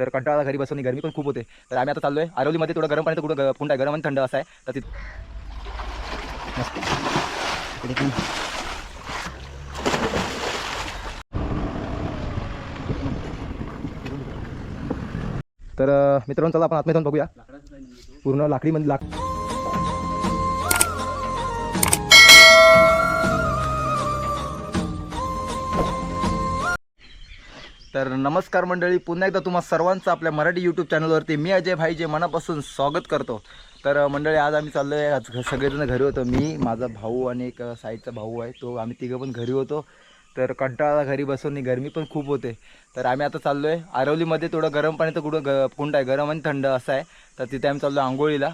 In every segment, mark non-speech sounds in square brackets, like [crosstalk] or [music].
तर कंटाळा घरी बसून गरमी पण खूप होते. तर आम्ही आता चाललोय. आरवलीमध्ये थोडं गरम पाणी कुठं कुंड आहे? गरम आणि थंड असं आहे. तर तिथे तर मित्रांनो चला आपण आतमध्ये जाऊन बघूया. पूर्ण लाकडीमध्ये लाक तर नमस्कार मंडळी पुन्हा एकदा तुम्हा सर्वांचं आपल्या मराठी यूट्यूब चॅनलवरती मी अजय भाईजे मनापासून स्वागत करतो. तर मंडळी आज आम्ही चाललो आहे आज घ- सगळेजण घरी होतो. मी माझा भाऊ आणि एक साईडचा भाऊ आहे. तो आम्ही तिघं पण घरी होतो. तर कंटाळा घरी बसून आणि गरमी पण खूप होते. तर आम्ही आता चाललो आहे आरवलीमध्ये थोडं गरम पाण्याचं कुठं ग कुंड आहे. गरम आणि थंड असं आहे. तर तिथे आम्ही चाललो आंघोळीला.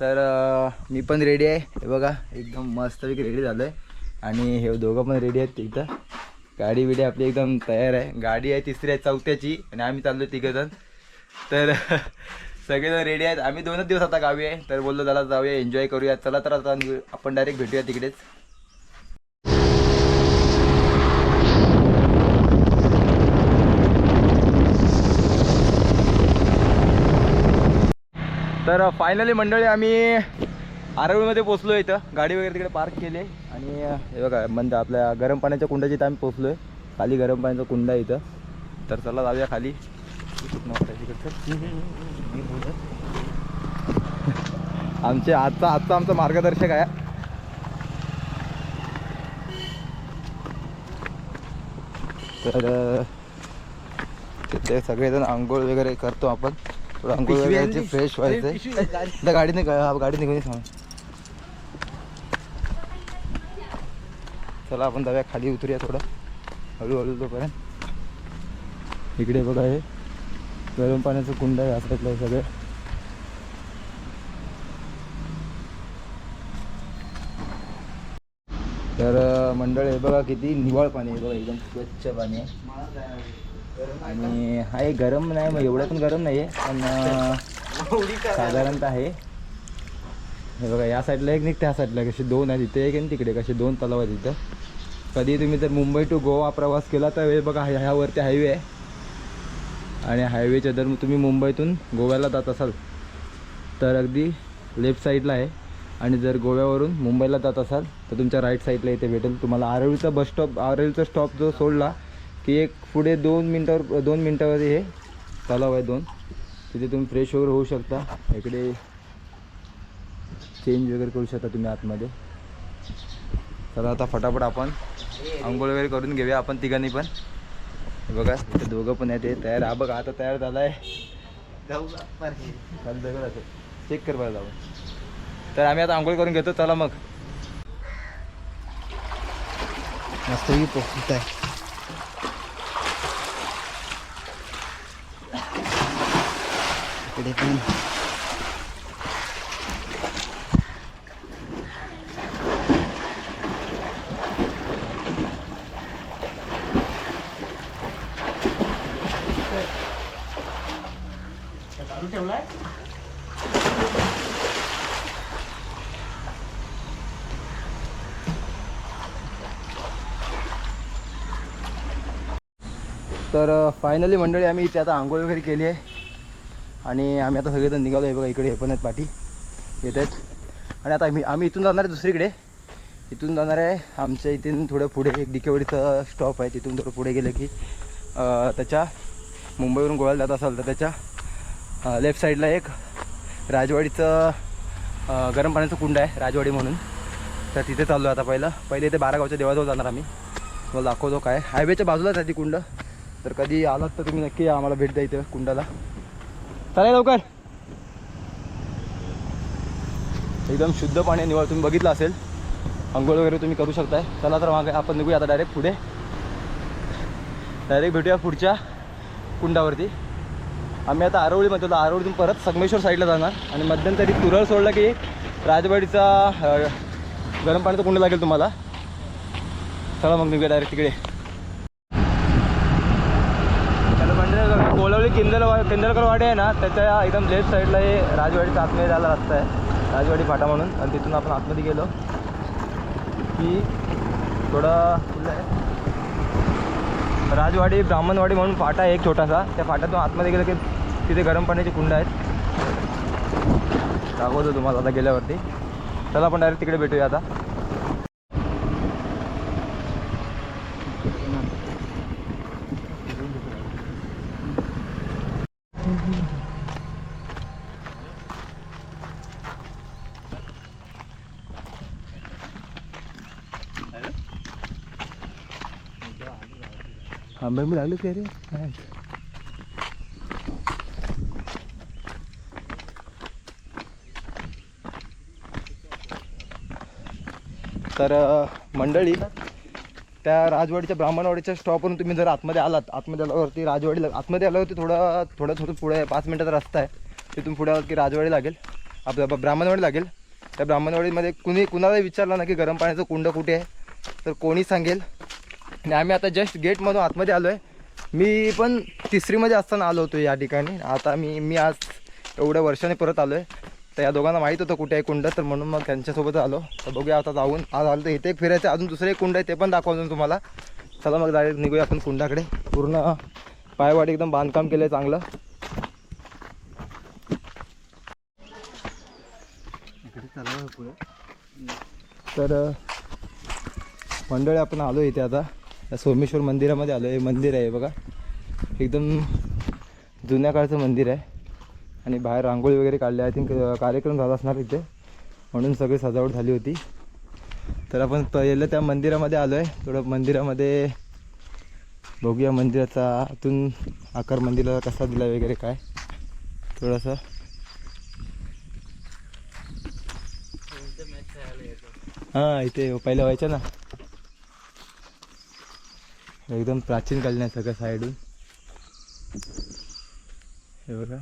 तर मी पण रेडी आहे. हे बघा एकदम मस्तपैकी रेडी झालो आहे आणि हे दोघं पण रेडी आहेत तिथं गाडी बिडी आपली एकदम तयार आहे. गाडी आहे तिसरी आहे चौथ्याची आणि आम्ही चाललो तिघंजण. तर [laughs] सगळेजण रेडी आहेत. आम्ही दोनच दिवस आता गावी आहे. तर बोललो चला जाऊया एन्जॉय करूया. चला तर आता आपण डायरेक्ट भेटूया तिकडेच. तर फायनली मंडळी आम्ही आरवळीमध्ये पोचलो इथं. गाडी वगैरे तिकडे पार्क केली आणि हे बघा म्हणजे आपल्या गरम पाण्याच्या कुंडाच्या इथं आम्ही पोचलो आहे खाली गरम पाण्याचा कुंड आहे इथं. तर चला जाऊया खाली. [laughs] आमचे आजचा आजचा आमचा मार्गदर्शक आहे. तर तिथे सगळेजण आंघोळ वगैरे करतो आपण. थोडं आंघोळ वगैरे फ्रेश व्हायचं गाडीने गाडी निघून ये चला आपण जाऊया खाली उतरूया थोडं. हळूहळू तोपर्यंत इकडे बघा हे. गरम पाण्याचं कुंड आहे असल्यातलं सगळं. तर मंडळ हे बघा किती निवाळ पाणी आहे बघा एकदम स्वच्छ पाणी आहे. आणि आहे गरम नाही मग एवढं पण गरम नाही आहे पण साधारणतः आहे. हे बघा या साईडला एक निघते त्या साईडला कसे दोन आहेत इथे एक आणि तिकडे कसे दोन तलाव आहेत इथं. कधी तुम्ही जर मुंबई टू गोवा प्रवास केला तर हे बघा ह्यावरती हायवे आहे. आणि हायवेच्या जर तुम्ही मुंबईतून गोव्याला जात असाल तर अगदी लेफ्ट साईडला आहे. आणि जर गोव्यावरून मुंबईला जात असाल तर तुमच्या राईट साईडला इथे भेटेल. तुम्हाला आरवलीचा बस स्टॉप आरवलीचा स्टॉप जो सोडला की एक पुढे दोन मिनटावर दोन मिनटावर हे तलाव आहे दोन. तिथे तुम्ही फ्रेश वगैरे होऊ शकता. इकडे चेंज वगैरे करू शकता तुम्ही आतमध्ये. चला आता फटाफट आपण आंघोळ वगैरे करून घेऊया आपण तिघांनी पण. बघा इथे दोघं पण आहेत हे तयार हा बघा आता तयार झाला आहे चेक कर बरं जाऊ. तर आम्ही आता आंघोळ करून घेतो. चला मग. मस्त आहे. इकडे पण. तर फायनली मंडळी आम्ही इथे आता आंघोळ वगैरे केली आहे. आणि आम्ही आता सगळेजण निघालो आहे बघा इकडे हे पण आहेत पाठी. येत आहेत. आणि आता आम्ही आम्ही इथून जाणार आहे दुसरीकडे. इथून जाणार आहे आमच्या इथून थोडं पुढे. एक डिकेवडीचं स्टॉप आहे. तिथून थोडं पुढे गेलं की त्याच्या मुंबईवरून गोव्याला जात असाल तर त्याच्या लेफ्ट साईडला एक राजवाडीचं गरम पाण्याचं कुंड आहे राजवाडी म्हणून. तर तिथे चाललो आहे आता पहिलं. पहिले इथे बारागावच्या देवाजवळ जाणार आम्ही. तुम्हाला दाखवतो काय. हायवेच्या बाजूलाच आहे ती कुंड. तर कधी आलात तर तुम्ही नक्की या आम्हाला भेट द्या इथे कुंडाला. चालेल लवकर. एकदम शुद्ध पाणी निवळ. तुम्ही बघितलं असेल. अंघोळ वगैरे तुम्ही करू शकताय. चला तर मागे आपण निघूया आता डायरेक्ट पुढे. डायरेक्ट भेटूया पुढच्या कुंडावरती. आम्ही आता आरवळीमध्ये होतो आरवळीतून परत संगमेश्वर साईडला जाणार. आणि मध्यंतरी तुरळ सोडला की राजवाडीचा गरम पाण्याचा कुंड लागेल तुम्हाला. चला मग निघूया डायरेक्ट तिकडे. त्याला म्हणजे कोळवली किंदल किंदलकर वाडी आहे ना त्याच्या एकदम लेफ्ट साईडला हे राजवाडीचा आतमध्ये जायला रस्ता आहे. राजवाडी फाटा म्हणून. आणि तिथून आपण आतमध्ये गेलो की थोडं फुलं आहे राजवाडी ब्राह्मणवाडी म्हणून फाटा आहे एक छोटासा. त्या फाट्यातून आतमध्ये गेलं की तिथे गरम पाण्याची कुंड आहेत. दाखवतो तुम्हाला आता गेल्यावरती. चला आपण डायरेक्ट तिकडे भेटूया आता. आंबे मी लागले का रे. तर मंडळी त्या राजवाडीच्या ब्राह्मणवाडीच्या स्टॉपवरून तुम्ही जर आतमध्ये आलात आतमध्ये आल्यावरती राजवाडी लाग- आतमध्ये आल्यावरती थोडं थोडं थोडं पुढे आहे, पाच मिनिटाचा रस्ता आहे. तिथून पुढे आलात की राजवाडी लागेल. आपल्या ब- ब्राह्मणवाडी लागेल. त्या ब्राह्मणवाडीमध्ये कुणी कुणाला विचारलं ना की गरम पाण्याचं कुंड कुठे आहे तर कोणी सांगेल. आणि आम्ही आता जस्ट गेटमधून आतमध्ये आलो आहे मी पण तिसरीमध्ये असताना आलो होतो या ठिकाणी. आता मी मी आज एवढ्या वर्षाने परत आलो आहे तर या दोघांना माहीत होतं कुठे आहे कुंड तर म्हणून मग त्यांच्यासोबत आलो. तर बघूया आता जाऊन आज आलो तर इथे एक फिरायचं अजून दुसरं एक कुंड आहे ते पण दाखवतो तुम्हाला. चला मग डायरेक्ट निघूया आपण कुंडाकडे. पूर्ण पायवाट एकदम बांधकाम केलं आहे चांगलं तर मंडळी आपण आलो इथे आता. सोमेश्वर मंदिरामध्ये आलो हे मंदिर आहे बघा. एकदम जुन्या काळचं मंदिर आहे. आणि बाहेर रांगोळी वगैरे काढली आय थिंक कार्यक्रम झाला असणार इथे. म्हणून सगळी सजावट झाली होती. तर आपण पहिलं त्या मंदिरामध्ये आलो आहे थोडं मंदिरामध्ये बघूया मंदिराचा आतून आकार मंदिराला कसा दिला वगैरे काय. थोडंसं. हां इथे पहिलं व्हायचं ना. एकदम प्राचीन कालीन आहे सगळं साईडून हे बघा.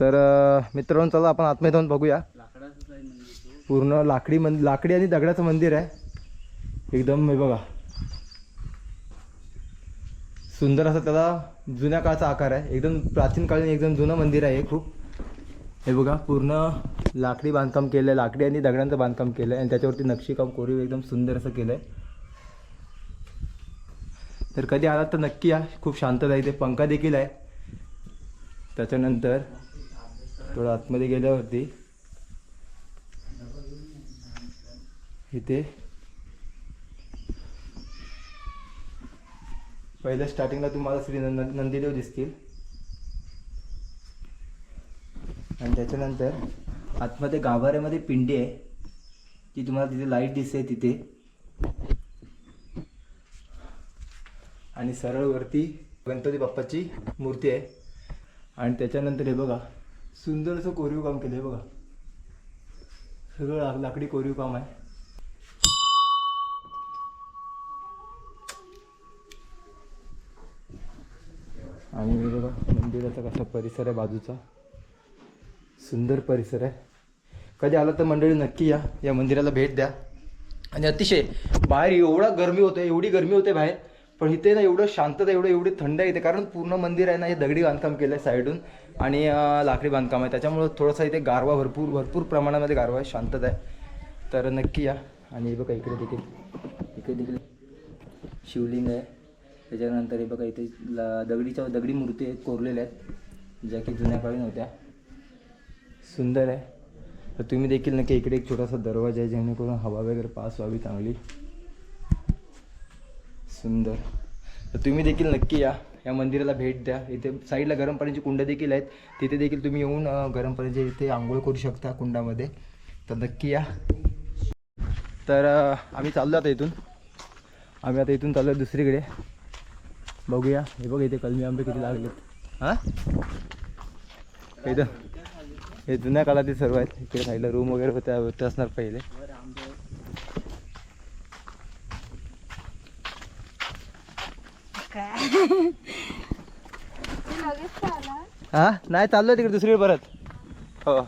तर मित्रांनो चला आपण आतमध्ये जाऊन बघूया. पूर्ण लाकडी मंद लाकडी आणि दगडाचं मंदिर आहे. एकदम हे बघा. सुंदर असं त्याला जुन्या काळाचा आकार आहे. एकदम प्राचीन कालीन एकदम जुनं मंदिर आहे हे खूप. हे बघा पूर्ण लाकडी बांधकाम केलं आहे लाकडी आणि दगडांचं बांधकाम केलं आहे आणि त्याच्यावरती नक्षीकाम कोरीव एकदम सुंदर असं केलं आहे तर कधी आलात तर नक्की या. खूप शांतता आहे इथे पंखा देखील आहे. त्याच्यानंतर थोडं आतमध्ये गेल्यावरती इथे पहिल्या स्टार्टिंगला तुम्हाला श्री नंद नंदीदेव दिसतील. आणि त्याच्यानंतर आतमध्ये गाभाऱ्यामध्ये पिंडी आहे. ती तुम्हाला तिथे लाइट दिसते तिथे. आणि सरळ वरती गणपती बाप्पाची मूर्ती आहे. आणि त्याच्यानंतर हे बघा सुंदर असं कोरीव काम केलं आहे बघा. सगळं लाकडी कोरीव काम आहे. आणि हे बघा मंदिराचा कसा परिसर आहे बाजूचा. सुंदर परिसर आहे. कधी आला तर मंडळी नक्की या या मंदिराला भेट द्या. आणि अतिशय बाहेर एवढा गरमी होते एवढी गरमी होते बाहेर. पण इथे ना एवढं शांतता एवढं एवढी थंड आहे इथे. कारण पूर्ण मंदिर आहे ना हे दगडी बांधकाम केलं आहे साईडून. आणि लाकडी बांधकाम आहे. त्याच्यामुळं थोडंसं इथे गारवा भरपूर भरपूर प्रमाणामध्ये गारवा आहे. शांतता आहे. तर नक्की या. आणि हे बघा इकडे देखील. इकडे देखील शिवलिंग आहे. त्याच्यानंतर हे बघा इथे ला दगडीच्या दगडी मूर्ती आहेत कोरलेल्या आहेत. ज्या की जुन्या काळी नव्हत्या. सुंदर आहे. तर तुम्ही देखील नक्की इकडे एक छोटासा दरवाजा आहे जेणेकरून हवा वगैरे पास व्हावी चांगली. सुंदर. तर तुम्ही देखील नक्की या. या मंदिराला भेट द्या. इथे साईडला गरम पाण्याची कुंड देखील आहेत. तिथे देखील तुम्ही येऊन गरम पाण्याची इथे आंघोळ करू शकता कुंडामध्ये. तर नक्की या. तर आम्ही चाललो आता इथून. आम्ही आता इथून चाललो दुसरीकडे. बघूया. हे बघ इथे कलमी आंबे किती लागलेत. हां? इथं. हे जुन्या काळातील सर्व आहेत. इकडे साईडला रूम वगैरे होत्या होते असणार पहिले. हा? नाही चाललोय तिकडे दुसरीकडे परत. हो.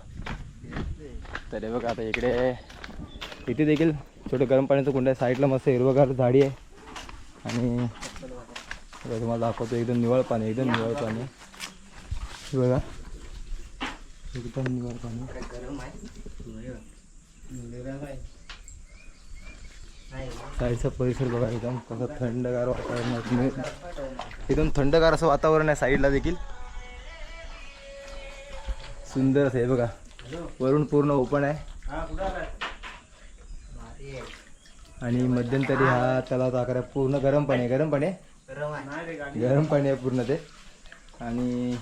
तर बघा आता इकडे इथे देखील छोटं गरम पाण्याचं कुंड आहे. साईडला मस्त हिरवगार झाडी आहे. आणि तुम्हाला दाखवतो एकदम निवळ पाणी एकदम निवळ पाणी. बघा. एकदम निवळ पाणी. साईडचा परिसर बघा एकदम कसं थंडगार वातावरण एकदम थंडगार असं वातावरण आहे साईडला देखील. सुंदर असं आहे बघा. वरून पूर्ण ओपन आहे. आणि मध्यंतरी हा तलाव आकार पूर्ण गरम पाणी आहे गरम पाणी आहे. गरम पाणी आहे पूर्ण ते. आणि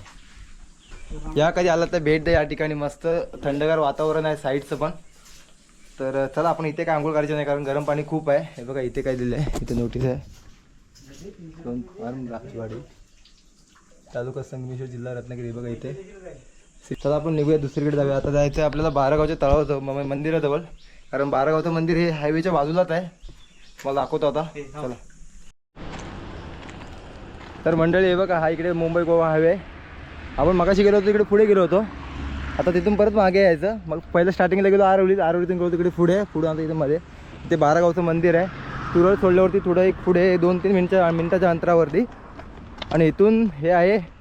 या कधी आला तर भेट द्या या ठिकाणी. मस्त थंडगार वातावरण आहे साईडचं पण. तर चला आपण इथे काय आंघोळ करायचं नाही कारण गरम पाणी खूप आहे. हे बघा इथे काय दिलं आहे इथे नोटीस आहे. दोन फार्म राजवाडी तालुका संगमेश्वर जिल्हा रत्नागिरी. बघा इथे. चला आपण निघूया दुसरीकडे जाऊया. आता जायचं आहे आपल्याला बारागावच्या तळावचं म- मंदिराजवळ. कारण बारागावचं मंदिर हे हायवेच्या बाजूलाच आहे. मला दाखवतो आता. चला. तर मंडळी हे बघा हा इकडे मुंबई गोवा हायवे आपण मगाशी गेलो होतो इकडे पुढे गेलो होतो. आता तिथून परत मागे यायचं. मग पहिलं स्टार्टिंगला गेलो आरवलीत. आरवलीतून गेलो तिकडे पुढे पुढे आता इथे मध्ये. इथे बारागावचं मंदिर आहे. तुरळ सोडल्यावरती थोडं एक पुढे दोन तीन मिनिटच्या मिनिटाच्या अंतरावरती. आणि इथून हे आहे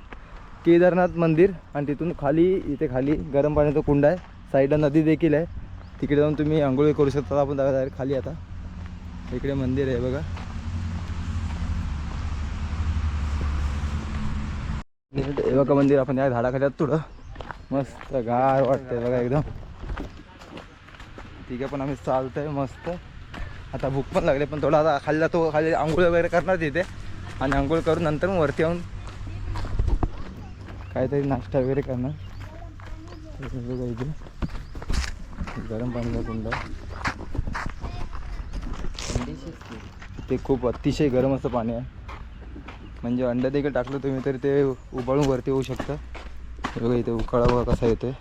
केदारनाथ मंदिर आणि तिथून खाली इथे खाली गरम पाण्याचा कुंड आहे. साईडला नदी देखील आहे. तिकडे जाऊन तुम्ही आंघोळी करू शकता. आपण जाऊया खाली आता. इकडे मंदिर आहे बघा. हे बघा मंदिर आपण या झाडाखाली आहोत थोडं मस्त गार वाटतंय बघा एकदम. ठीक आहे पण आम्ही चालतोय मस्त. आता भूक पण लागले पण थोडा आता खाल्ला तो खाली आंघोळ वगैरे करणार तिथे. आणि आंघोळ करून नंतर मग वरती येऊन काहीतरी नाश्ता वगैरे करणार. बघा इथे. गरम पाणीचा कुंड. ते खूप अतिशय गरम असं पाणी आहे. म्हणजे अंडा देखील टाकलं तुम्ही तरी ते उबाळून वरती येऊ शकतं. बघा इथे उकाळा बघा कसा येतोय.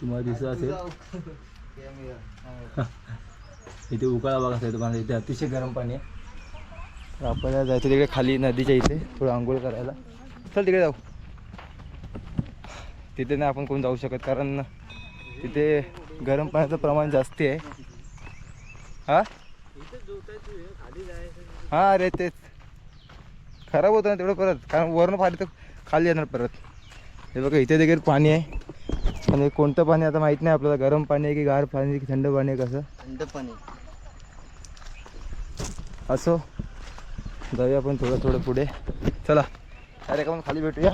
तुम्हाला दिसत असेल? [laughs] [laughs] इथे उकाळा बघा कसा येतो इथे अतिशय गरम पाणी आहे. तर आपल्याला जायचं तिकडे खाली नदीच्या इथे थोडं आंघोळ करायला. चल तिकडे जाऊ. तिथे नाही आपण कोण जाऊ शकत कारण तिथे गरम पाण्याचं प्रमाण जास्ती आहे. हा? हा अरे तेच. खराब होतं ना तेवढं परत कारण वरून पाणी तर खाली येणार परत. हे बघा इथे देखील पाणी आहे. आणि कोणतं पाणी आता माहीत नाही आपल्याला गरम पाणी आहे की गार पाणी की थंड पाणी आहे कसं? थंड पाणी. असो. जाऊया आपण थोडं थोडं पुढे. चला. अरे का मग खाली भेटूया.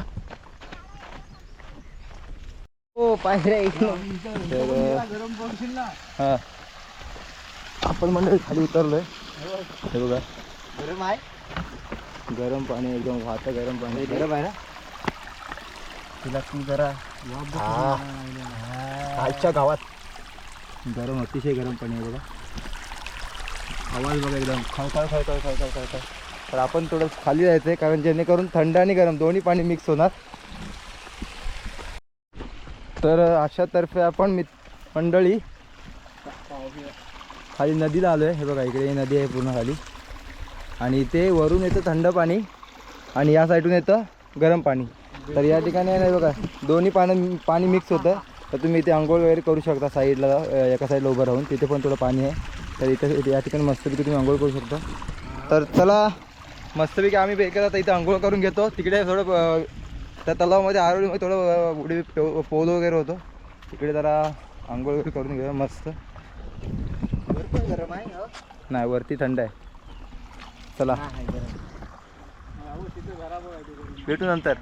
हो पायऱ्या तर हां. आपण मंडळी खाली उतरलोय. हे बघा. गरम आहे. गरम पाणी एकदम वाहतं गरम पाणी. गरम आहे ना? तिला तू जरा खालच्या गावात. गरम अतिशय गरम पाणी आहे बघा. आवाज बघा एकदम. खळखळ खळखळ खळखळ खळखळ तर आपण थोडं खाली जायचं आहे कारण जेणेकरून थंड आणि गरम दोन्ही पाणी मिक्स होणार. तर अशातर्फे आपण मित मंडळी खाली नदीला आलो आहे हे बघा इकडे ही नदी आहे पूर्ण खाली. आणि इथे वरून येतं थंड पाणी आणि या साईडून येतं गरम पाणी. तर या ठिकाणी आहे ना बघा दोन्ही पाणी पाणी मिक्स होतं. तर तुम्ही इथे आंघोळ वगैरे करू शकता साईडला एका साईडला उभं राहून. तिथे पण थोडं पाणी आहे. तर इथे इथे या ठिकाणी मस्तपैकी तुम्ही आंघोळ करू शकता. तर चला मस्तपैकी आम्ही एका आता इथे आंघोळ करून घेतो. तिकडे थोडं त्या तलावामध्ये आरोळीमध्ये थोडं उडी पोल वगैरे होतं. तिकडे जरा आंघोळ वगैरे करून घेऊया मस्त. गरम आहे. नाही वरती थंड आहे. चला. भेटू नंतर.